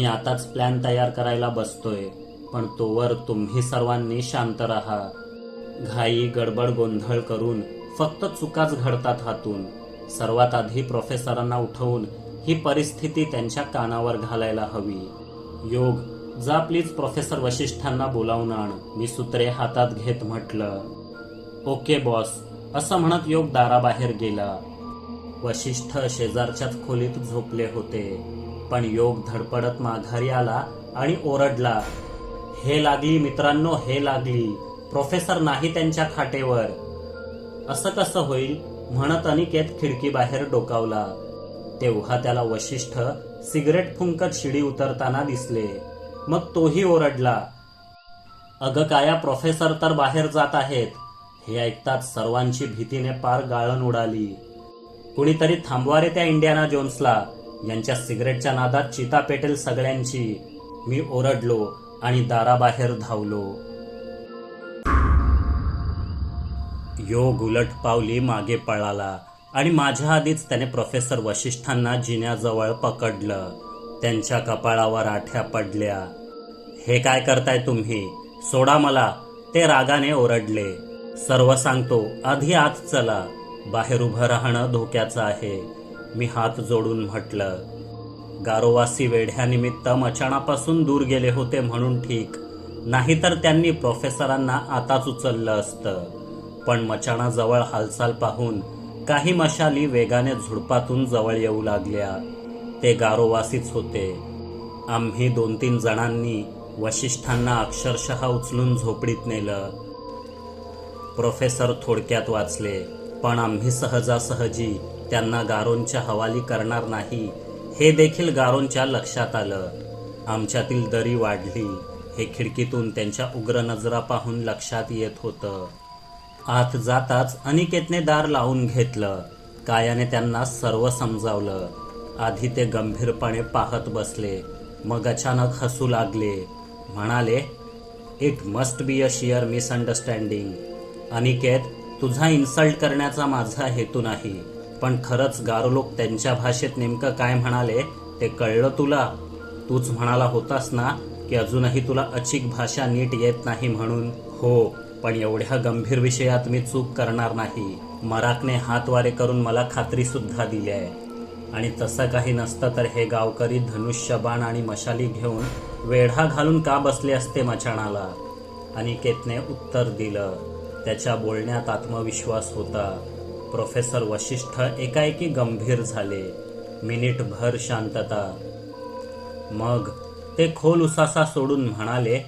मी आताच प्लॅन तयार करायला बसतोय पण तोवर तुम्ही सर्वांनी शांत राहा. घाई गडबड गोंधळ करून फक्त चुकाच घडतात हातून. सर्वात आधी प्रोफेसरांना उठवून ही परिस्थिती त्यांच्या कानावर घालायला हवी. योग जा प्लीज प्रोफेसर वशिष्ठांना बोलावून आण. मी सूत्रे हातात घेत म्हटलं. ओके बॉस असं म्हणत योग दाराबाहेर गेला. वशिष्ठ शेजारच्याच खोलीत झोपले होते. पण योग धडपडत माघारी आला आणि ओरडला हे लागली मित्रांनो हे लागली प्रोफेसर नाही त्यांच्या खाटेवर. असं कसं होईल? म्हणत अनिकेत खिडकीबाहेर डोकावला. तेव्हा त्याला वशिष्ठ सिगरेट फुंकत शिडी उतरताना दिसले. मग तोही ओरडला अगं काया प्रोफेसर तर बाहेर जात आहेत. हे ऐकताच सर्वांची भीतीने पार गाळण उडाली. कुणीतरी थांबवा रे त्या इंडियाना जोन्सला यांच्या सिगरेटच्या नादात चिता पेटेल सगळ्यांची. मी ओरडलो आणि दाराबाहेर धावलो. योग उलट पावली मागे पळाला आणि माझ्या आधीच त्याने प्रोफेसर वशिष्ठांना जिन्याजवळ पकडलं. त्यांच्या कपाळावर आठ्या पडल्या. हे काय करताय तुम्ही? सोडा मला. ते रागाने ओरडले. सर्व सांगतो आधी आत चला. बाहेर उभं राहणं धोक्याचं आहे. मी हात जोडून म्हटलं गारोवासी वेढ्यानिमित्त मचाणापासून दूर गेले होते म्हणून ठीक. नाहीतर त्यांनी प्रोफेसरांना आताच उचललं असतं. पण मचाणाजवळ हालचाल पाहून काही मशाली वेगाने झुडपातून जवळ येऊ लागल्या. ते गारोवासीच होते. आम्ही दोन तीन जणांनी वशिष्ठांना अक्षरशः उचलून झोपडीत नेलं. प्रोफेसर थोडक्यात वाचले पण आम्ही सहजासहजी त्यांना गारोंच्या हवाली करणार नाही. हे देखील गारोंच्या लक्षात आलं. आमच्यातील दरी वाढली. हे खिडकीतून त्यांच्या उग्र नजरा पाहून लक्षात येत होतं. आत जाताच अनिकेतने दार लावून घेतलं. कायाने त्यांना सर्व समजावलं. आधी ते गंभीरपणे पाहत बसले. मग अचानक हसू लागले. म्हणाले it must be a sheer misunderstanding Aniket तुझा इन्सल्ट करण्याचा माझा हेतू नाही. पण खरंच गारो लोक त्यांच्या भाषेत नेमकं काय म्हणाले ते कळलं तुला? तूच म्हणाला होतास ना की अजूनही तुला अचिक भाषा नीट येत नाही म्हणून? हो पण एवढ्या गंभीर विषयात मी चूक करणार नाही. मराकने हातवारे करून मला खात्रीसुद्धा दिली आहे. आणि तसं काही नसतं तर हे गावकरी धनुष्यबाण आणि मशाली घेऊन वेढा घालून का बसले असते मचाणाला अनिकेतने उत्तर दिलं. त्याच्या बोलण्यात आत्मविश्वास होता. प्रोफेसर वशिष्ठ एकाएकी गंभीर झाले. मिनिटभर शांतता. मग ते खोल उसासा सोडून म्हणाले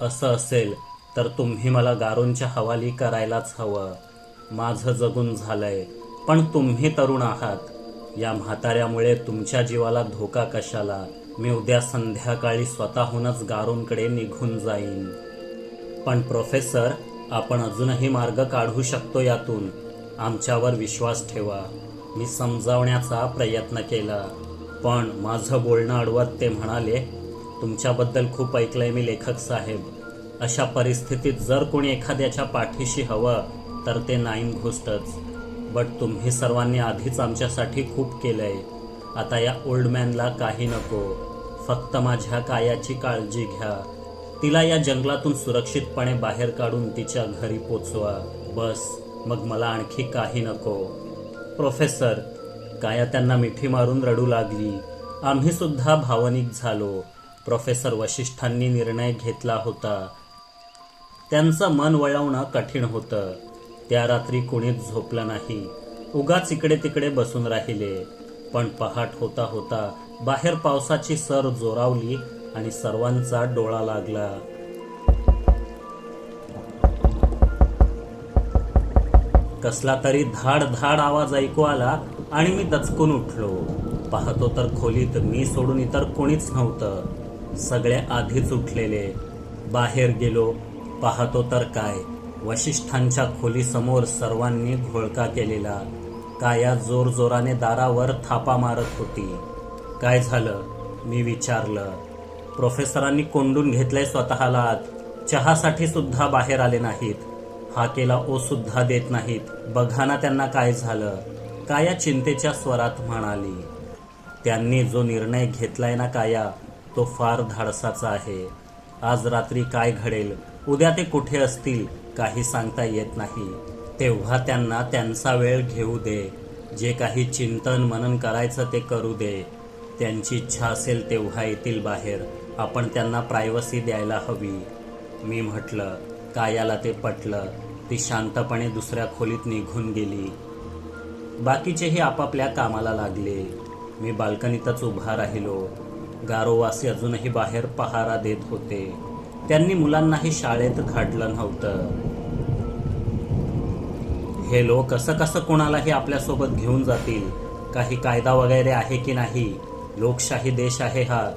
असं असेल तर तुम्ही मला गारोंच्या हवाली करायलाच हवं. माझं जगून झालंय पण तुम्ही तरुण आहात. या म्हाताऱ्यामुळे तुमच्या जीवाला धोका कशाला? मी उद्या संध्याकाळी स्वतःहूनच गारोंकडे निघून जाईन. पण प्रोफेसर आपण अजूनही मार्ग काढू शकतो यातून. आमच्यावर विश्वास ठेवा. मी समजावण्याचा प्रयत्न केला. पण माझं बोलणं अडवत ते म्हणाले तुमच्याबद्दल खूप ऐकलंय मी लेखक साहेब. अशा परिस्थितीत जर कोणी एखाद्याच्या पाठीशी हवं तर ते नाईन घोष्टच बट तुम्ही सर्वांनी आधीच आमच्यासाठी खूप केलंय. आता या ओल्ड मॅनला काही नको. फक्त माझ्या कायाची काळजी घ्या. तिला या जंगलातून सुरक्षितपणे बाहेर काढून तिच्या घरी पोचवा. बस. मग मला आणखी काही नको. प्रोफेसर काया त्यांना मिठी मारून रडू लागली? आम्ही सुद्धा भावनिक झालो. प्रोफेसर वशिष्ठांनी निर्णय घेतला होता. त्यांचं मन वळवणं कठीण होतं. त्या रात्री कोणीच झोपलं नाही. उगाच इकडे तिकडे बसून राहिले. पण पहाट होता होता बाहेर पावसाची सर जोरावली आणि सर्वांचा डोळा लागला. कसला तरी धाड धाड आवाज ऐकू आला आणि मी दचकून उठलो. पाहतो तर खोलीत मी सोडून इतर कोणीच नव्हतं. सगळे आधीच उठलेले. बाहेर गेलो. पाहतो तर काय? वशिष्ठांच्या खोलीसमोर सर्वांनी घोळका केलेला. काया जोर जोराने दारावर थापा मारत होती. काय झालं? मी विचारलं. प्रोफेसरांनी कोंडून घेतलंय स्वतःला आत. चहासाठी सुद्धा बाहेर आले नाहीत. हाकेला ओ सुद्धा देत नाहीत. बघा ना त्यांना काय झालं. काया चिंतेच्या स्वरात म्हणाली? त्यांनी जो निर्णय घेतलाय ना काया तो फार धाडसाचा आहे. आज रात्री काय घडेल? उद्या ते कुठे असतील? काही सांगता येत नाही. तेव्हा त्यांना त्यांचा वेळ घेऊ दे. जे काही चिंतन मनन करायचं ते करू दे. त्यांची इच्छा असेल तेव्हा येतील बाहेर. आपण त्यांना प्रायव्हसी द्यायला हवी. मी म्हटलं कायाला ते पटलं. ती शांतपणे दुसऱ्या खोलीत निघून गेली. बाकीचेही आपापल्या कामाला लागले. मी बाल्कनीतच उभा राहिलो. गारोवासी अजूनही बाहेर पहारा देत होते. त्यांनी मुलांनाही शाळेत घाटलं नव्हतं. हे लोक कसं कसं कोणालाही आपल्यासोबत घेऊन जातील? काही कायदा वगैरे आहे की नाही? लोकशाही देश आहे हा.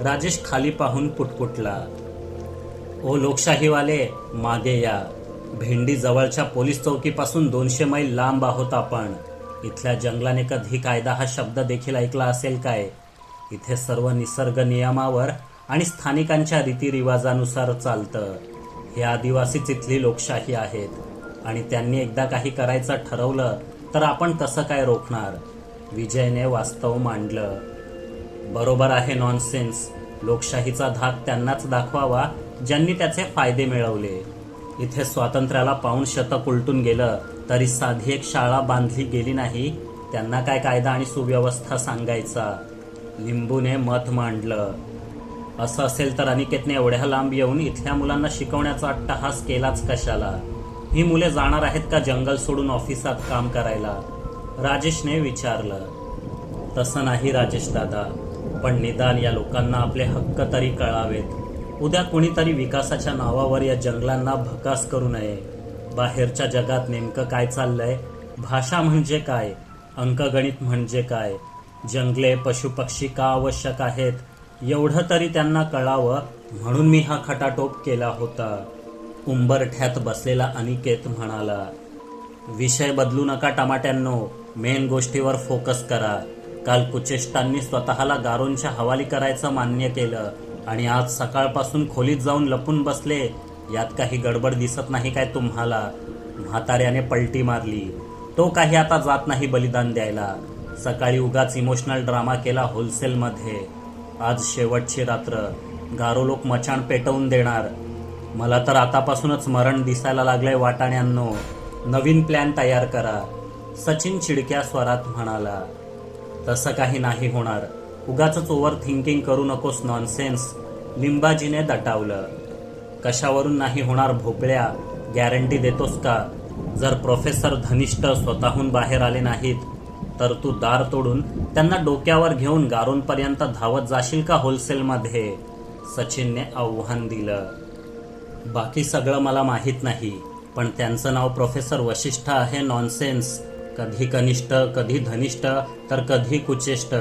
राजेश खाली पाहून पुटपुटला. ओ लोकशाहीवाले मागे या. भेंडी जवळच्या पोलीस चौकीपासून दोनशे मैल लांब आहोत आपण. इथल्या जंगलाने कधी कायदा हा शब्द देखील ऐकला असेल काय? इथे सर्व निसर्ग नियमावर आणि स्थानिकांच्या रीतिरिवाजानुसार चालतं. हे आदिवासीच इथली लोकशाही आहेत. आणि त्यांनी एकदा काही करायचं ठरवलं तर आपण कसं काय रोखणार? विजयने वास्तव मांडलं. बरोबर आहे नॉनसेन्स लोकशाहीचा धाक त्यांनाच दाखवावा ज्यांनी त्याचे फायदे मिळवले. इथे स्वातंत्र्याला पाऊण शतक उलटून गेलं तरी साधी एक शाळा बांधली गेली नाही. त्यांना काय कायदा आणि सुव्यवस्था सांगायचा? लिंबूने मत मांडलं. असं असेल तर अनिकेतने एवढ्या लांब येऊन इथल्या मुलांना शिकवण्याचा अट्टहास केलाच कशाला? ही मुले जाणार आहेत का जंगल सोडून ऑफिसात काम करायला? राजेशने विचारलं. तसं नाही राजेश दादा पण निदान या लोकांना आपले हक्क तरी कळावेत. उद्या कोणीतरी विकासाच्या नावावर या जंगलांना भकास करू नये. बाहेरच्या जगात नेमकं काय चाललंय? भाषा म्हणजे काय? अंकगणित म्हणजे काय? जंगले पशुपक्षी का आवश्यक आहेत? एवढं तरी त्यांना कळावं म्हणून मी हा खटाटोप केला होता. उंबरठ्यात बसलेला अनिकेत म्हणाला विषय बदलू नका टमाट्यांनो मेन गोष्टीवर फोकस करा. काल कुचेष्टांनी स्वतःला गारोंच्या हवाली करायचं मान्य केलं. आणि आज सकाळपासून खोलीत जाऊन लपून बसले यात काही गडबड दिसत नाही काय तुम्हाला? म्हाताऱ्याने पलटी मारली. तो काही आता जात नाही बलिदान द्यायला. सकाळी उगाच इमोशनल ड्रामा केला होलसेलमध्ये आज शेवटची रात्र. गारो लोक मचाण पेटवून देणार. मला तर आतापासूनच मरण दिसायला लागलंय वाटाण्यांनो. नवीन प्लॅन तयार करा. सचिन चिडक्या स्वरात म्हणाला तसं काही नाही होणार. उगाच ओव्हर थिंकिंग करू नकोस नॉनसेन्स लिंबाजीने दटावलं. कशावरून नाही होणार भोपळ्या? गॅरंटी देतोस का? जर प्रोफेसर धनिष्ठ स्वतःहून बाहेर आले नाहीत तर तू दार तोडून त्यांना डोक्यावर घेऊन गारोंपर्यंत धावत जाशील का होलसेलमध्ये सचिनने आव्हान दिलं. बाकी सगळं मला माहीत नाही पण त्यांचं नाव प्रोफेसर वशिष्ठ आहे नॉनसेन्स कधी कनिष्ठ कधी धनिष्ठ तर कधी कुचेष्ट.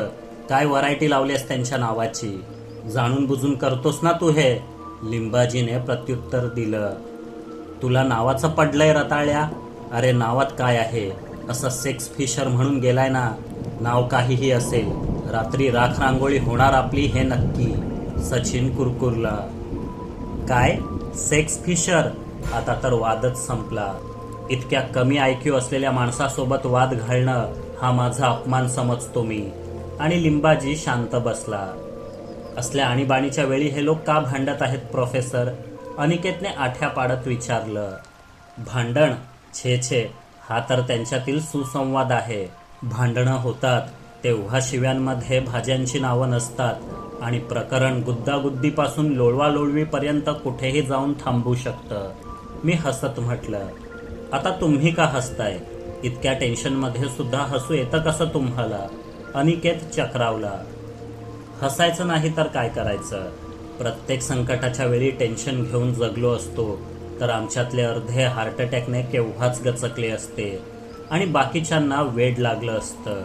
काय व्हरायटी लावलीस त्यांच्या नावाची? जाणून बुजून करतोस ना तू हे? लिंबाजीने प्रत्युत्तर दिलं. तुला नावाचं पडलंय रताळ्या? अरे नावात काय आहे? असं सेक्स फिशर म्हणून गेलाय ना? नाव काहीही असेल. रात्री राख रांगोळी होणार आपली हे नक्की. सचिन कुरकुरला. काय? Sex fisher? आता तर वादच संपला. इतक्या कमी आयक्यू असलेल्या माणसासोबत वाद घालणं हा माझा अपमान समजतो मी. आणि लिंबाजी शांत बसला. असल्या आणीबाणीच्या वेळी हे लोक का भांडत आहेत प्रोफेसर अनिकेतने आठ्या पाडत विचारलं. भांडण? छे छे. हा तर त्यांच्यातील सुसंवाद आहे. भांडणं होतात तेव्हा शिव्यांमध्ये भाज्यांची नावं नसतात आणि प्रकरण गुद्दागुद्दीपासून लोळवालोळवीपर्यंत कुठेही जाऊन थांबू शकतं. मी हसत म्हटलं आता तुम्ही का हसताय? इतक्या टेन्शनमध्ये सुद्धा हसू येतं कसं तुम्हाला? अनिकेत चक्रावला. हसायचं नाही तर काय करायचं? प्रत्येक संकटाच्या वेळी टेन्शन घेऊन जगलो असतो तर आमच्यातले अर्धे हार्ट अटॅकने केव्हाच गचकले असते? आणि बाकीच्यांना वेड लागलं असतं.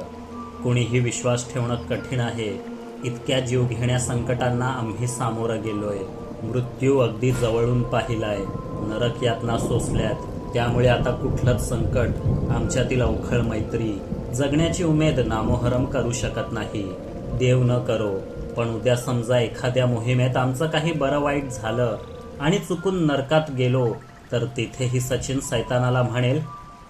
कुणीही विश्वास ठेवणं कठीण आहे. इतक्या जीवघेण्या संकटांना आम्ही सामोरं गेलोय. मृत्यू अगदी जवळून पाहिलाय. नरक यातना सोसल्यात. त्यामुळे आता कुठलंच संकट आमच्यातील अवखळ मैत्री जगण्याची उमेद नामोहरम करू शकत नाही. देव न करो पण उद्या समजा एखाद्या मोहिमेत आमचं काही बरं वाईट झालं आणि चुकून नरकात गेलो तर तिथेही सचिन सैतानाला म्हणेल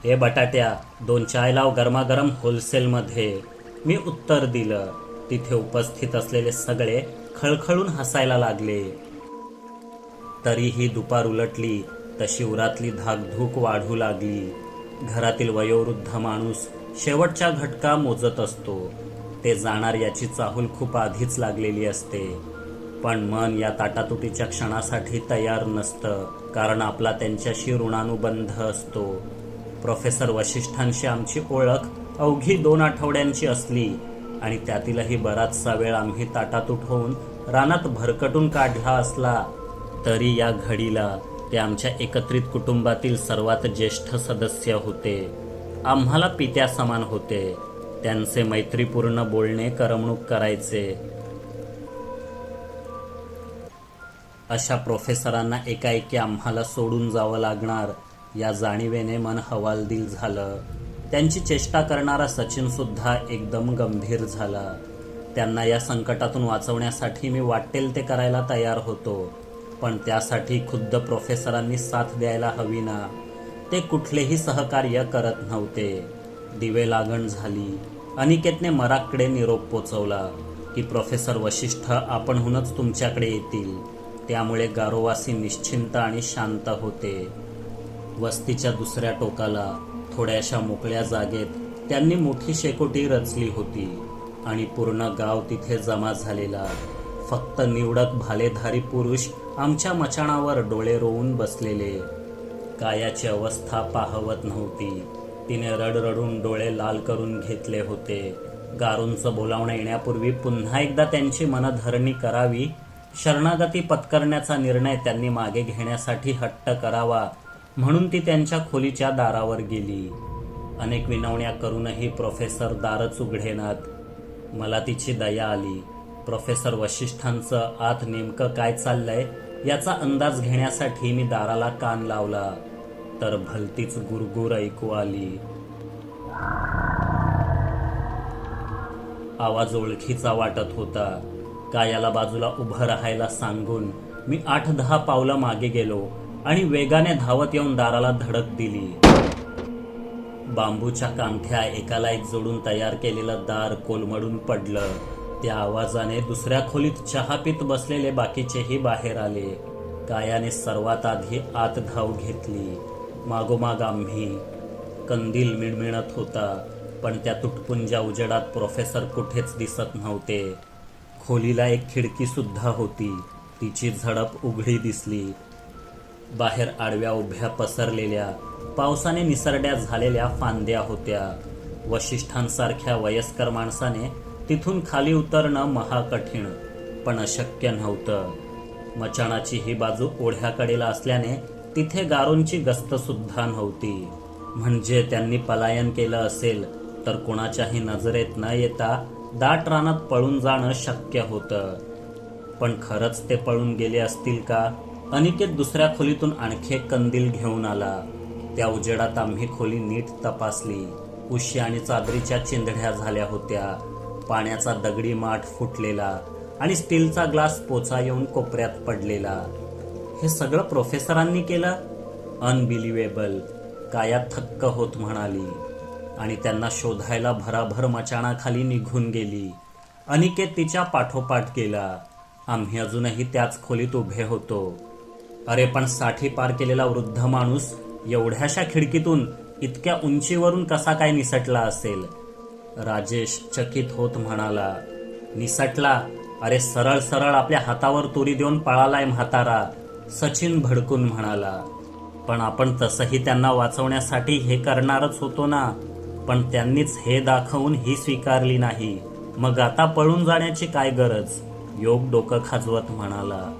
हे बटाट्या दोन चाय लाव गरमागरम होलसेलमध्ये. मी उत्तर दिलं. तिथे उपस्थित असलेले सगळे खळखळून हसायला लागले. तरीही दुपार उलटली तशी उरातली धाकधूक वाढू लागली. घरातील वयोवृद्ध माणूस शेवटच्या घटका मोजत असतो. ते जाणार याची चाहूल खूप आधीच लागलेली असते. पण मन या ताटातुटीच्या क्षणासाठी तयार नसतं कारण आपला त्यांच्याशी ऋणानुबंध असतो. प्रोफेसर वशिष्ठांशी आमची ओळख अवघी दोन आठवड्यांची असली आणि त्यातीलही बराचसा वेळ आम्ही ताटातूट होऊन रानात भरकटून काढला असला तरी या घडीला ते आमच्या एकत्रित कुटुंबातील सर्वात ज्येष्ठ सदस्य होते. आम्हाला पित्या समान होते. त्यांचे मैत्रीपूर्ण बोलणे करमणूक करायचे. अशा प्रोफेसरांना एकाएकी आम्हाला सोडून जावं लागणार या जाणीवेने मन हवालदिल झालं. त्यांची चेष्टा करणारा सचिन सुद्धा एकदम गंभीर झाला. त्यांना या संकटातून वाचवण्यासाठी मी वाटेल ते करायला तयार होतो पण त्यासाठी खुद्द प्रोफेसरांनी साथ द्यायला हवी ना. ते कुठलेही सहकार्य करत नव्हते. दिवे लागण झाली. अनिकेतने मराकडे निरोप पोचवला की प्रोफेसर वशिष्ठ आपणहूनच तुमच्याकडे येतील. त्यामुळे गारोवासी निश्चिंत आणि शांत होते. वस्तीच्या दुसऱ्या टोकाला थोड्याशा मोकळ्या जागेत त्यांनी मोठी शेकोटी रचली होती आणि पूर्ण गाव तिथे जमा झालेला. फक्त निवडक भालेधारी पुरुष आमच्या मचाणावर डोळे रोवून बसलेले. कायाची अवस्था पाहवत नव्हती. तिने रडरडून डोळे लाल करून घेतले होते. गारूंचं बोलावणं येण्यापूर्वी पुन्हा एकदा त्यांची मनधरणी करावी शरणागती पत्करण्याचा निर्णय त्यांनी मागे घेण्यासाठी हट्ट करावा म्हणून ती त्यांच्या खोलीच्या दारावर गेली. अनेक विनवण्या करूनही प्रोफेसर दारच उघडेनात. मला तिची दया आली. प्रोफेसर वशिष्ठांचं आत नेमकं काय चाललंय? याचा अंदाज घेण्यासाठी मी दाराला कान लावला. तर भलतीच गुरगुर ऐकू आली. आवाज ओळखीचा वाटत होता. कायाला बाजूला उभं राहायला सांगून मी आठ दहा पावलं मागे गेलो आणि वेगाने धावत येऊन दाराला धडक दिली. बांबूच्या कांठ्या एकाला एक जोडून तयार केलेलं दार कोलमडून पडलं. त्या आवाजाने दुसऱ्या खोलीत चहा पित बसलेले बाकीचेही बाहेर आले. कायाने सर्वात आधी आत धाव घेतली. मागोमाग आम्ही कंदील मिणमिणत होता पण त्या तुटपुंजा उजेडात प्रोफेसर कुठेच दिसत नव्हते. खोलीला एक खिडकी सुद्धा होती. तिची झडप उघडी दिसली. बाहेर आडव्या उभ्या पसरलेल्या पावसाने निसरड्या झालेल्या फांद्या होत्या. वशिष्ठांसारख्या वयस्कर माणसाने तिथून खाली उतरणं महाकठीण पण अशक्य नव्हतं. मचाणाची ही बाजू ओढ्याकडेला असल्याने तिथे गारोंची गस्त सुद्धा नव्हती. म्हणजे त्यांनी पलायन केलं असेल तर कुणाच्याही नजरेत न येता दाट रानात पळून जाणं शक्य होतं. पण खरंच ते पळून गेले असतील का? अनिकेत दुसऱ्या खोलीतून आणखी एक कंदील घेऊन आला. त्या उजेडात आम्ही खोली नीट तपासली. उशी आणि चादरीच्या चिंधड्या झाल्या होत्या. पाण्याचा दगडी माठ फुटलेला आणि स्टीलचा ग्लास पोचा येऊन कोपऱ्यात पडलेला. हे सगळं प्रोफेसरांनी केलं? अनबिलिवेबल काया थक्क होत म्हणाली. आणि त्यांना शोधायला भराभर मचाणाखाली निघून गेली. अनिकेत तिच्या पाठोपाठ गेला. आम्ही अजूनही त्याच खोलीत उभे होतो. अरे पण साठी पार केलेला वृद्ध माणूस एवढ्याशा खिडकीतून इतक्या उंचीवरून कसा काय निसटला असेल? राजेश चकित होत म्हणाला निसटला. अरे सरळ सरळ आपल्या हातावर तुरी देऊन पळालाय म्हातारा सचिन भडकून म्हणाला. पण आपण तसंही त्यांना वाचवण्यासाठी हे करणारच होतो ना. पण त्यांनीच हे दाखवून ही स्वीकारली नाही. मग आता पळून जाण्याची काय गरज? योग डोकं खाजवत म्हणाला.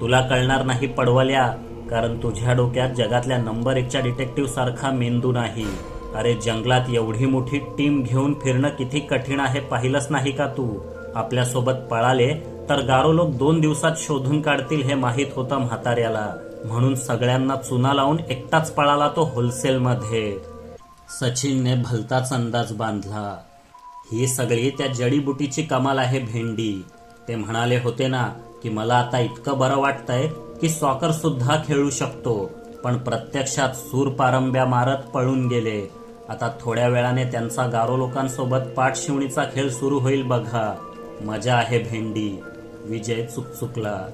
तुला कळणार नाही पडवल्या कारण तुझ्या डोक्यात जगातल्या नंबर एकच्या डिटेक्टिव्ह सारखा मेंदू नाही. अरे जंगलात एवढी मोठी टीम घेऊन फिरणं किती कठीण आहे पाहिलंच नाही का तू? आपल्यासोबत पळाले तर गारो लोक दोन दिवसात शोधून काढतील हे माहीत होतं म्हाताऱ्याला. म्हणून सगळ्यांना चुना लावून एकटाच पळाला तो होलसेलमध्ये. सचिनने भलताच अंदाज बांधला. ही सगळी त्या जडीबुटीची कमाल आहे भेंडी. ते म्हणाले होते ना की मला आता इतकं बरं वाटतंय की सॉकर सुद्धा खेळू शकतो. पण प्रत्यक्षात सूर पारंब्या मारत पळून गेले. आता थोड्या वेळाने त्यांचा गारो लोकांसोबत पाठशिवणीचा खेळ सुरू होईल बघा. मजा आहे भेंडी. विजय चुकचुकला.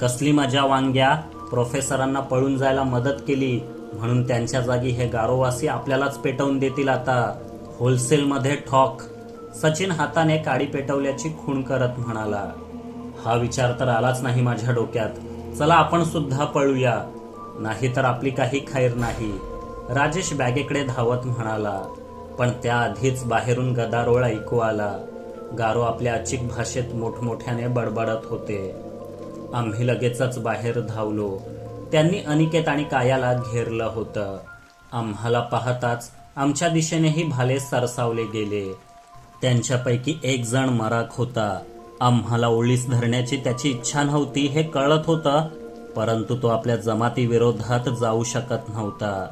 कसली मजा वांग्या? प्रोफेसरांना पळून जायला मदत केली. म्हणून त्यांच्या जागी हे गारोवासी आपल्यालाच पेटवून देतील आता. होलसेलमध्ये ठॉक. सचिन हाताने काडी पेटवल्याची खूण करत म्हणाला. हा विचार तर आलाच नाही माझ्या डोक्यात. चला आपण सुद्धा पळूया. नाहीतर आपली काही खैर नाही. राजेश बॅगेकडे धावत म्हणाला पण त्याआधीच बाहेरून गदारोळ ऐकू आला. गारो आपल्या अचिक भाषेत मोठमोठ्याने बडबडत होते. आम्ही लगेचच बाहेर धावलो. त्यांनी अनिकेत आणि कायाला घेरलं होतं. आम्हाला पाहताच आमच्या दिशेनेही भाले सरसावले गेले. त्यांच्यापैकी एक जण मराक होता. आम्हाला ओळीस धरण्याची त्याची इच्छा नव्हती हे कळत होतं परंतु तो आपल्या जमातीविरोधात जाऊ शकत नव्हता.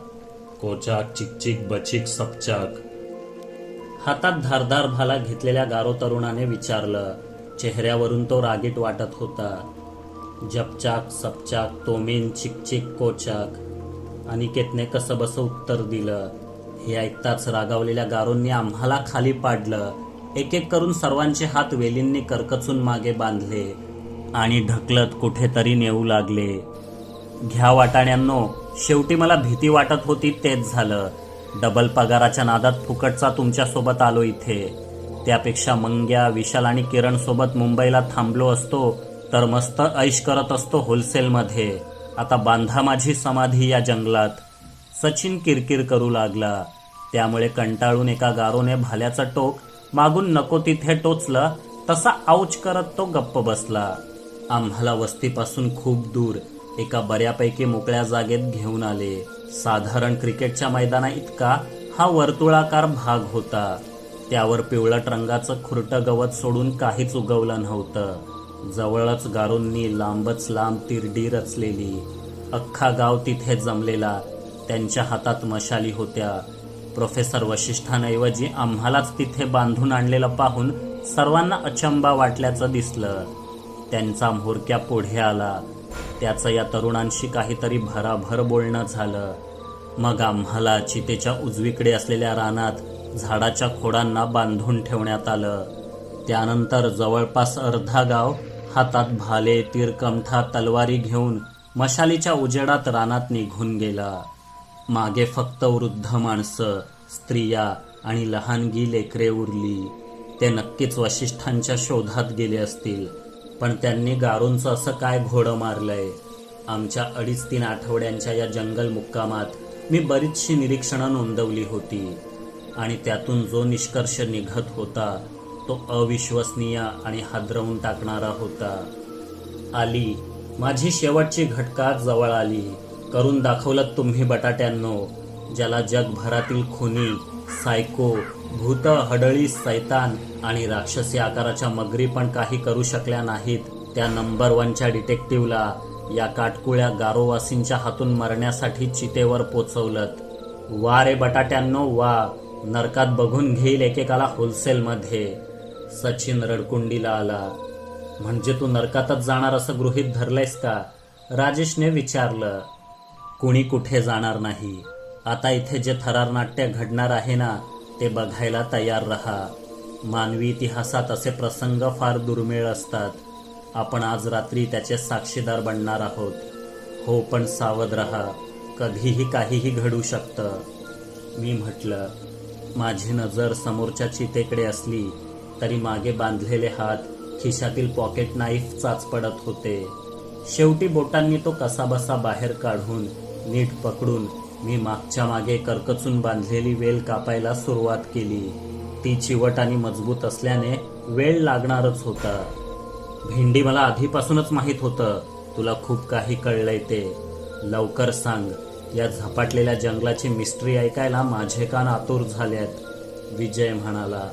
कोचाक चिकचिक बचिक सपचाक. हातात धारदार भाला घेतलेल्या गारो तरुणाने विचारलं चेहऱ्यावरून तो रागीट वाटत होता. जपचाक सपचाक तोमीन चिकचिक कोचाक. अनिकेतने कसं बसं उत्तर दिलं हे ऐकताच रागावलेल्या गारोंनी आम्हाला खाली पाडलं. एक एक करून सर्वांचे हात वेलींनी करकचून मागे बांधले आणि ढकलत कुठेतरी नेऊ लागले. घ्या वाटाण्यांनो शेवटी मला भीती वाटत होती तेच झालं. डबल पगाराच्या नादात फुकटचा तुमच्यासोबत आलो इथे. त्यापेक्षा मंग्या विशाल आणि किरण सोबत मुंबईला थांबलो असतो तर मस्त ऐश करत असतो होलसेलमध्ये. आता बांधा माझी समाधी या जंगलात. सचिन किरकिर करू लागला. त्यामुळे कंटाळून एका गारोने भाल्याचं टोक मागून नको तिथे टोचलं तसा आऊच करत तो गप्प बसला. आम्हाला वस्तीपासून खूप दूर. एका बऱ्यापैकी मोकळ्या जागेत घेऊन आले. साधारण क्रिकेटच्या मैदाना इतका हा वर्तुळाकार भाग होता. त्यावर पिवळट रंगाचं खुरटं गवत सोडून काहीच उगवलं नव्हतं. जवळच गारूंनी लांबच लांब तिरडी रचलेली. अख्खा गाव तिथे जमलेला. त्यांच्या हातात मशाली होत्या. प्रोफेसर वशिष्ठांऐवजी आम्हालाच तिथे बांधून आणलेलं पाहून सर्वांना अचंबा वाटल्याचं दिसलं. त्यांचा म्होरक्या पुढे आला. त्याचं या तरुणांशी काहीतरी भराभर बोलणं झालं. मग आम्हाला चितेच्या उजवीकडे असलेल्या रानात झाडाच्या खोडांना बांधून ठेवण्यात आलं. त्यानंतर जवळपास अर्धा गाव हातात भाले तीरकमठा तलवारी घेऊन मशालीच्या उजेडात रानात निघून गेला. मागे फक्त वृद्ध माणसं स्त्रिया आणि लहानगी लेकरे उरली. ते नक्कीच वशिष्ठांच्या शोधात गेले असतील. पण त्यांनी गारूंचं असं काय घोडं मारलंय? आमच्या अडीच तीन आठवड्यांच्या या जंगल मुक्कामात मी बरीचशी निरीक्षणं नोंदवली होती. आणि त्यातून जो निष्कर्ष निघत होता तो अविश्वसनीय आणि हादरवून टाकणारा होता. आली माझी शेवटची घटका जवळ आली. करून दाखवलं तुम्ही बटाट्यांनो ज्याला जगभरातील खुनी सायको भूत हडळी सैतान आणि राक्षसी आकाराच्या मगरी पण काही करू शकल्या नाहीत. त्या नंबर वनच्या डिटेक्टिव्हला या काटकुळ्या गारोवासींच्या हातून मरण्यासाठी चितेवर पोचवलत. वा रे बटाट्यांनो वा! नरकात बघून घेईल एकेकाला होलसेलमध्ये. सचिन रडकुंडीला आला. म्हणजे तू नरकातच जाणार असं गृहीत धरलंयस का? राजेशने विचारलं. कुणी कुठे जाणार नाही? आता इथे जे थरार नाट्य घडणार आहे ना ते बघायला तयार रहा. मानवी इतिहासात असे प्रसंग फार दुर्मिळ असतात. आपण आज रात्री त्याचे साक्षीदार बनणार आहोत. हो पण सावध रहा. कधीही काहीही घडू शकतं. मी म्हटलं माझी नजर समोरच्या चितेकडे असली तरी मागे बांधलेले हात खिशातील पॉकेट नाईफ चाच पडत होते. शेवटी बोटांनी तो कसाबसा बाहेर काढून नीट पकडून मी मागच्या मागे करकचून बांधलेली वेल कापायला सुरुवात केली. ती चिवट आणि मजबूत असल्याने वेळ लागणारच होता. भेंडी मला आधीपासूनच माहीत होतं. तुला खूप काही कळलंय ते. लवकर सांग. या झपाटलेल्या जंगलाची मिस्ट्री ऐकायला माझे कान आतुर झाल्यात विजय म्हणाला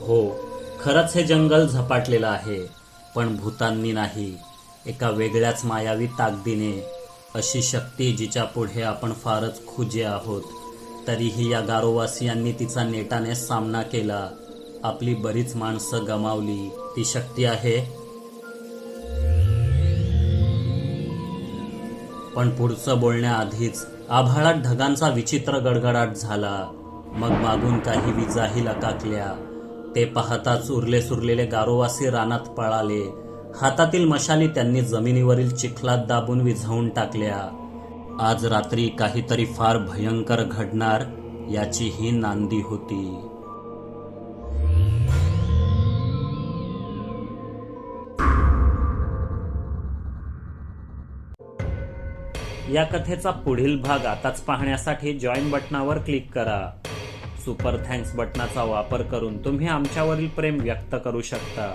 हो खरंच हे जंगल झपाटलेलं आहे पण भूतांनी नाही. एका वेगळ्याच मायावी ताकदीने. अशी शक्ती जिच्या पुढे आपण फारच खुजे आहोत. तरीही या गारोवासियांनी तिचा नेटाने सामना केला. आपली बरीच माणसं गमावली. ती शक्ती आहे. पण पुढचं बोलण्याआधीच आभाळात ढगांचा विचित्र गडगडाट झाला. मग मागून काही विजाही लकाकल्या. ते पाहताच उरले सुरलेले गारोवासी रानात पळाले. हातातील मशाली त्यांनी जमिनीवरील चिखलात दाबून विझवून टाकल्या. आज रात्री काहीतरी फार भयंकर घडणार याची ही नांदी होती. या कथेचा पुढील भाग आताच पाहण्यासाठी जॉईन बटनावर क्लिक करा. सुपर थँक्स बटनाचा वापर करून तुम्ही आमच्यावरील प्रेम व्यक्त करू शकता.